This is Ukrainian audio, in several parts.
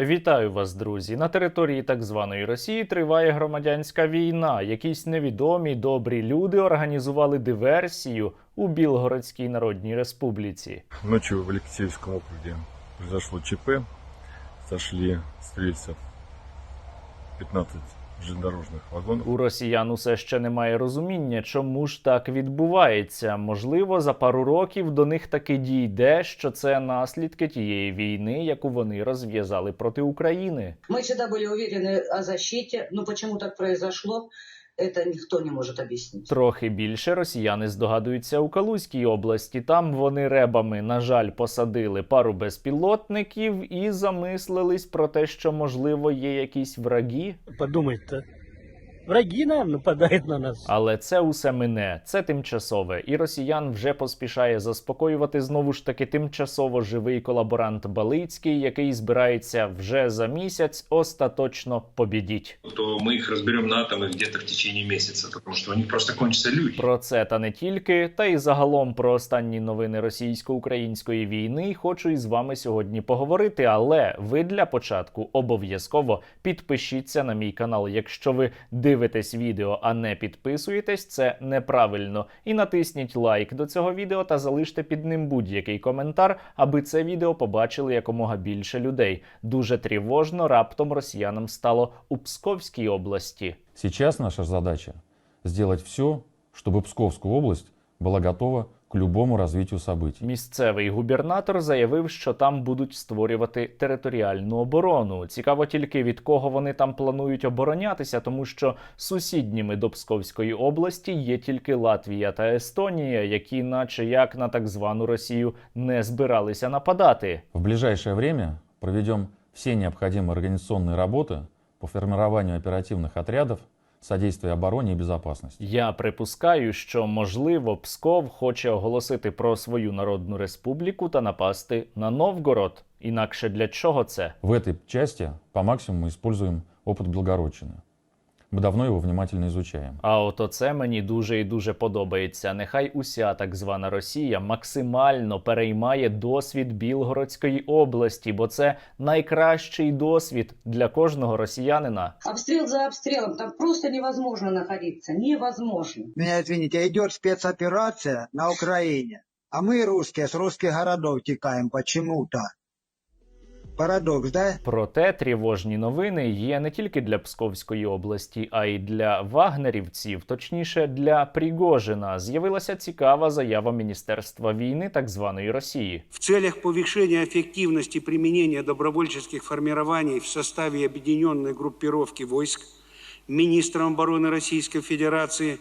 Вітаю вас, друзі! На території так званої Росії триває громадянська війна. Якісь невідомі добрі люди організували диверсію у Білгородській Народній Республіці. Ночі в Олексіївському окрузі произошло ЧП. Сошли стрільців рельсов 15 железнодорожных вагонов. У росіян усе ще немає розуміння, чому ж так відбувається. Можливо, за пару років до них таки дійде, що це наслідки тієї війни, яку вони розв'язали проти України. Мы всегда были уверены о защите, но почему так произошло, Это ніхто не може об'яснити. Трохи більше росіяни здогадуються у Калузькій області. Там вони ребами, на жаль, посадили пару безпілотників і замислились про те, що можливо є якісь враги. подумать-то. Враги нам нападают на нас. Але це усе мине, це тимчасове, і росіян вже поспішає заспокоювати знову ж таки тимчасово живий колаборант Балицький, який збирається вже за місяць остаточно побідіть. то мы их разберем на атомы где-то в течение месяца, потому что у них просто кончатся люди. Про це та не тільки, та й загалом про останні новини російсько-української війни хочу із вами сьогодні поговорити. Але ви для початку обов'язково підпишіться на мій канал, якщо ви дивитесь відео, а не підписуєтесь, це неправильно. І натисніть лайк до цього відео та залиште під ним будь-який коментар, аби це відео побачили якомога більше людей. Дуже тривожно раптом росіянам стало у Псковській області. Сейчас наша задача сделать все, чтобы Псковская область была готова к любому развитию событий. Місцевий губернатор заявив, що там будуть створювати територіальну оборону. Цікаво тільки від кого вони там планують оборонятися, тому що сусідніми до Псковської області є тільки Латвія та Естонія, які, наче як на так звану Росію, не збиралися нападати. В ближайшее время проведем все необходимые организационные работы по формированию оперативных отрядов содействия обороне и безопасности. Я припускаю, що можливо Псков хоче оголосити про свою народну республіку та напасти на Новгород. Інакше для чого це? В этой части по максимуму используем опыт Белгородчины. Мы давно его внимательно изучаем. А от оце мені дуже і дуже подобається. Нехай уся так звана Росія максимально переймає досвід Білгородської області, бо це найкращий досвід для кожного росіянина. Обстрел за обстрелом, там просто невозможно находиться, невозможно. Меня извините, идет спецоперация на Украине, а мы, русские, с русских городов текаем почему-то. Парадокс, да? Проте тривожні новини є не тільки для Псковської області, а й для вагнерівців, точніше для Пригожина. З'явилася цікава заява Міністерства війни так званої Росії. в целях повышения эффективности применения добровольческих формирований в составе объединенной группировки войск министром обороны Российской Федерации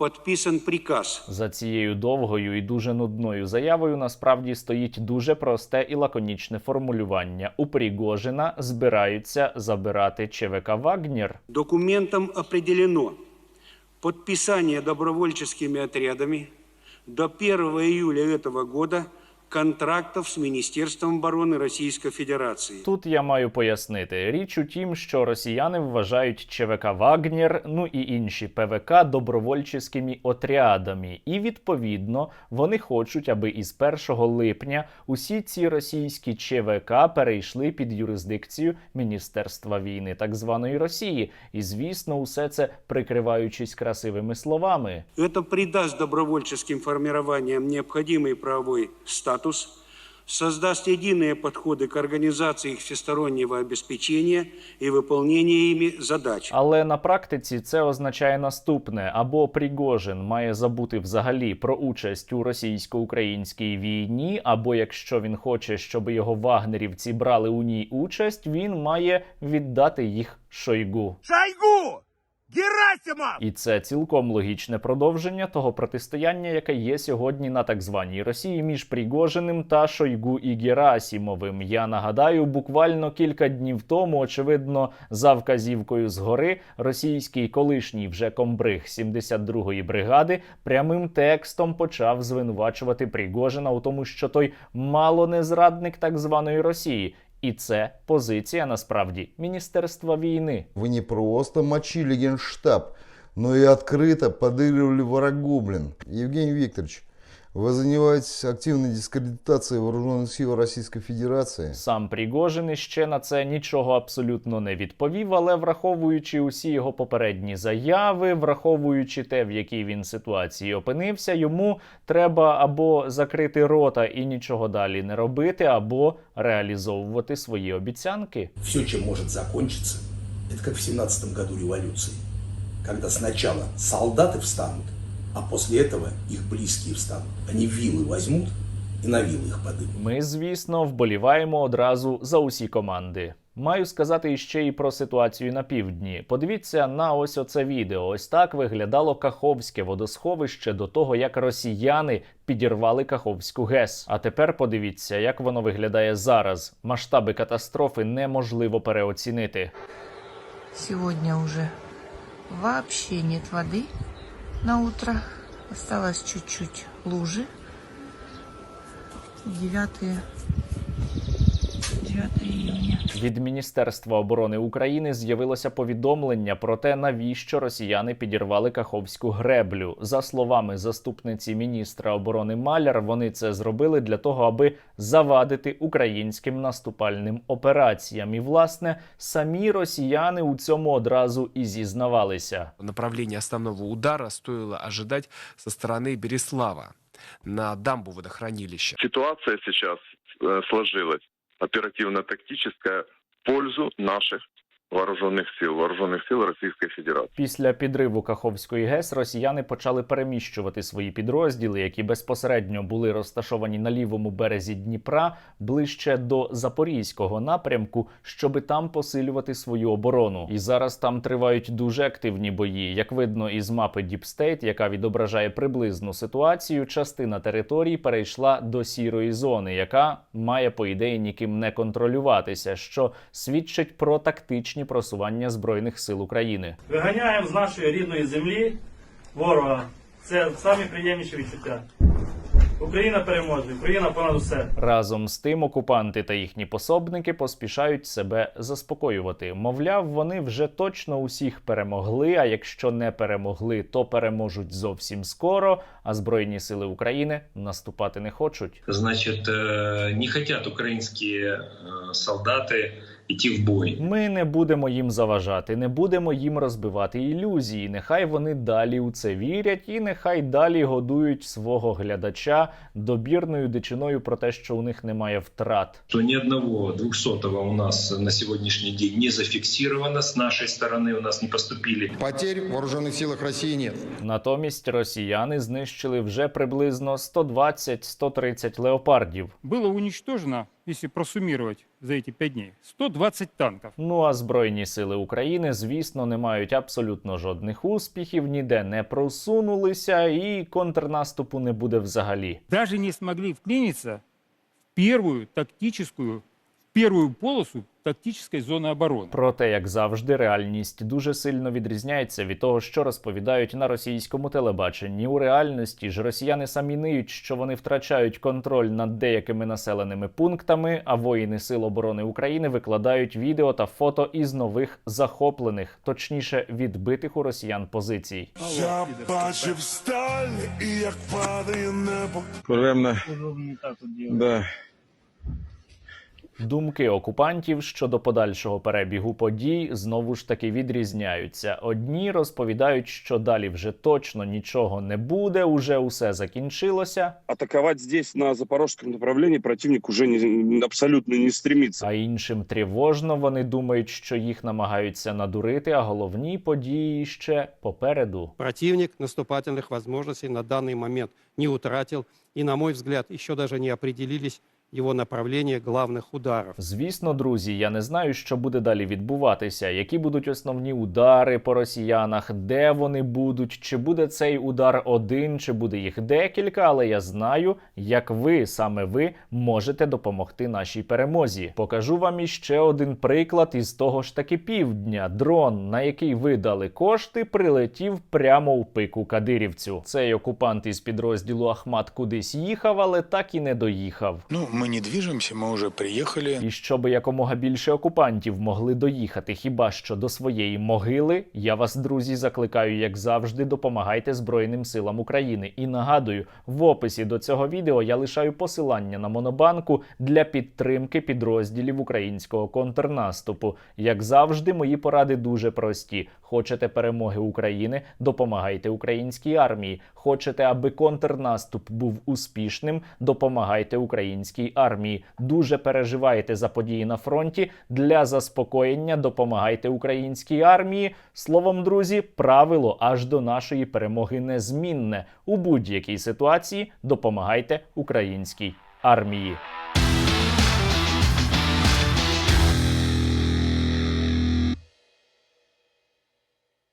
подписан приказ За цією довгою і дуже нудною заявою насправді стоїть дуже просте і лаконічне формулювання. У Пригожина збираються забирати ЧВК Вагнер. Документом определено підписання добровольческими отрядами до 1 июля цього года контрактов с Министерством обороны Российской Федерации. Тут я маю пояснити. Річ у тім, що росіяни вважають ЧВК Вагнер, ну і інші ПВК добровольчими отрядами. І відповідно вони хочуть, аби із 1 липня усі ці російські ЧВК перейшли під юрисдикцію Міністерства війни так званої Росії. І звісно, усе це прикриваючись красивими словами. Это придаст добровольческим формированиям необходимый правовой статус, создаст единые подходы к организации их всестороннего обеспечения и выполнения ими задач. Але на практиці це означає наступне: або Пригожин має забути взагалі про участь у російсько-українській війні, або якщо він хоче, щоб його вагнерівці брали у ній участь, він має віддати їх Шойгу. Шойгу! Герасимов! І це цілком логічне продовження того протистояння, яке є сьогодні на так званій Росії між Пригожиним та Шойгу і Герасімовим. Я нагадаю, буквально кілька днів тому, очевидно, за вказівкою згори, російський колишній вже комбриг 72-ї бригади прямим текстом почав звинувачувати Пригожина у тому, що той мало не зрадник так званої Росії. І це позиція насправді Міністерства війни. Вы не просто мочили генштаб, но и открыто подыгрывали врагу, блин. Евгений Викторович, Вы занимаетесь активной дискредитацией вооруженных сил Российской Федерации. Сам Пригожин іще на це нічого абсолютно не відповів, але враховуючи усі його попередні заяви, враховуючи те, в якій він ситуації опинився, йому треба або закрити рота і нічого далі не робити, або реалізовувати свої обіцянки. Все, чем может закончиться, это как в 17 году революции, когда сначала солдаты встанут, а после этого их близкие встанут. Они вилы возьмут и на вилы их подымут. Ми, звісно, вболіваємо одразу за усі команди. Маю сказати іще і про ситуацію на півдні. Подивіться на ось оце відео. Ось так виглядало Каховське водосховище до того, як росіяни підірвали Каховську ГЕС. А тепер подивіться, як воно виглядає зараз. Масштаби катастрофи неможливо переоцінити. Сегодня уже вообще нет воды на утро. Осталось чуть-чуть лужи. 9, 9 июня. Від Міністерства оборони України з'явилося повідомлення про те, навіщо росіяни підірвали Каховську греблю. За словами заступниці міністра оборони Маляр, вони це зробили для того, аби завадити українським наступальним операціям. І власне самі росіяни у цьому одразу і зізнавалися. Направление основного удара стоило ожидать со стороны Береслава на дамбу водохранилища. Ситуация сейчас э, сложилась оперативно-тактическая в пользу наших вооруженных сил, вооруженных сил Российской Федерации. Після підриву Каховської ГЕС росіяни почали переміщувати свої підрозділи, які безпосередньо були розташовані на лівому березі Дніпра, ближче до Запорізького напрямку, щоби там посилювати свою оборону. І зараз там тривають дуже активні бої. Як видно із мапи State, яка відображає приблизну ситуацію, частина території перейшла до сірої зони, яка має по ідеї ніким не контролюватися, що свідчить про тактичні просування збройних сил України. Виганяємо з нашої рідної землі ворога. Це самі приємніші відчуття. Україна переможе, Україна понад усе. Разом з тим, окупанти та їхні пособники поспішають себе заспокоювати. Мовляв, вони вже точно усіх перемогли. А якщо не перемогли, то переможуть зовсім скоро. А збройні сили України наступати не хочуть. Значит, э, не хотят украинские э, солдаты идти в бой. Ми не будемо їм заважати, не будемо їм розбивати ілюзії. Нехай вони далі у це вірять, і нехай далі годують свого глядача добірною дичиною про те, що у них немає втрат. Что ни одного двухсотого у нас на сегодняшний день не зафиксировано. С нашей стороны у нас не поступили Потерь в вооруженных силах России нет. Натомість росіяни знищили вже приблизно 120-130 леопардів. Було уничтожено, якщо просуммировать за эти 5 дней, 120 танків. Ну а збройні сили України, звісно, не мають абсолютно жодних успіхів, ніде не просунулися, і контрнаступу не буде взагалі. Даже не смогли вклиниться в первую тактическую, первую полосу тактической зоны обороны. Проте, як завжди, реальність дуже сильно відрізняється від того, що розповідають на російському телебаченні. У реальності ж росіяни самі ниють, що вони втрачають контроль над деякими населеними пунктами, а воїни Сил оборони України викладають відео та фото із нових захоплених, точніше відбитих у росіян позицій. Я бачив сталь, і як падає небо. Так да. Думки окупантів щодо подальшого перебігу подій знову ж таки відрізняються. Одні розповідають, що далі вже точно нічого не буде, уже усе закінчилося. Атаковать здесь, на запорожском направлении, противник уже не, абсолютно не стремится. А іншим тривожно вони думають, що їх намагаються надурити, а головні події ще попереду. Противник наступательных возможностей на данный момент не утратил и, на мой взгляд, еще даже не определились его направления главных ударов. Звісно, друзі, я не знаю, що буде далі відбуватися, які будуть основні удари по росіянах, де вони будуть, чи буде цей удар один, чи буде їх декілька. Але я знаю, як ви саме ви можете допомогти нашій перемозі. Покажу вам іще один приклад із того ж таки півдня. Дрон, на який ви дали кошти, прилетів прямо у пику кадирівцю. Цей окупант із підрозділу Ахмат кудись їхав, але так і не доїхав. Ну, мы не движемся, мы уже приехали. І щоб якомога більше окупантів могли доїхати хіба що до своєї могили, я вас, друзі, закликаю, як завжди, допомагайте Збройним силам України. І нагадую, в описі до цього відео я лишаю посилання на монобанку для підтримки підрозділів українського контрнаступу. Як завжди, мої поради дуже прості. Хочете перемоги України, допомагайте українській армії. Хочете, аби контрнаступ був успішним, допомагайте українській армії. Дуже переживаєте за події на фронті. Для заспокоєння допомагайте українській армії. Словом, друзі, правило аж до нашої перемоги незмінне. У будь-якій ситуації допомагайте українській армії.